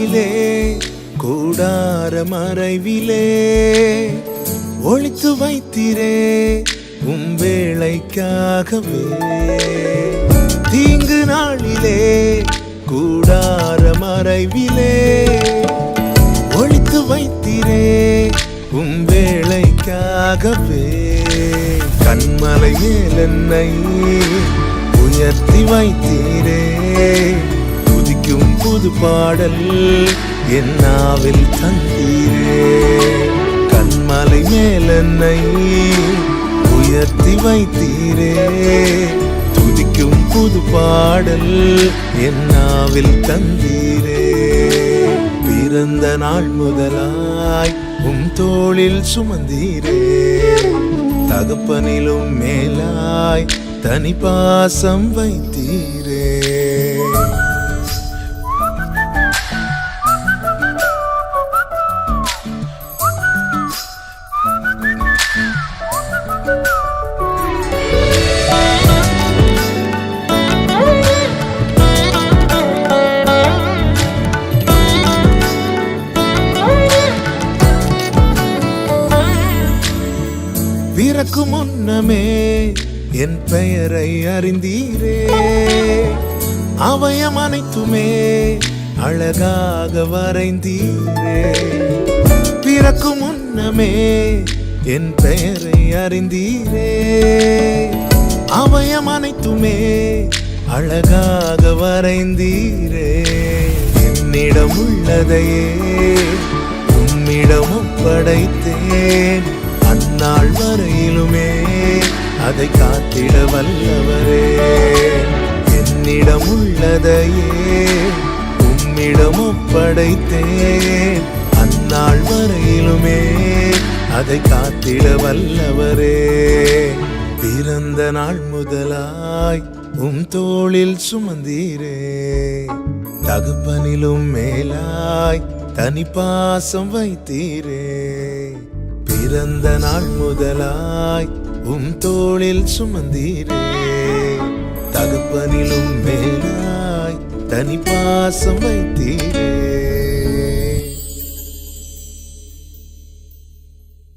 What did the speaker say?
மறைவிலே கூடார மறைவிலே ஒழித்து வைத்திரே உம் வேளைக்காகவே. தீங்கு நாளிலே கூடார மறைவிலே ஒழித்து வைத்திரே உம் வேளைக்காகவே. கண்மலை மேல் உயர்த்தி வைத்தீரே. புது பாடல் என்னாவில் தந்தீரே. கண்மலை மேலென்னை உயர்த்தி வைத்தீரே. துதிக்கும் புது பாடல் என்னாவில் தந்தீரே. பிறந்த நாள் முதலாய் உம் தோளில் சுமந்தீரே. தகப்பனிலும் மேலாய் தனி பாசம் வைத்தீரே. பிறக்கும் முன்னமே என் பெயரை அறிந்தீரே. அவயம் அனைத்துமே அழகாக வரைந்தீரே. பிறக்கும் முன்னமே என் பெயரை அறிந்தீரே. அவயம் அனைத்துமே அழகாக வரைந்தீரே. என்னிடம் உள்ளதையே உம்மிடம் ஒப்படைத்தேன். அதை காத்திட வல்லவரே. என்னிடம் உள்ளதையே உம்மிடம் ஒப்படைத்தேன். அந்நாள் வரையிலுமே அதை காத்திட வல்லவரே. பிறந்த நாள் முதலாய் உம் தோளில் சுமந்தீரே. தகுப்பனிலும் மேலாய் தனி பாசம் வைத்தீரே. பிறந்த நாள் முதலாய் உம் தோளில் சுமந்தீரே. தகப்பனிலும் மேலாய் தனி பாசம் வைத்தீரே.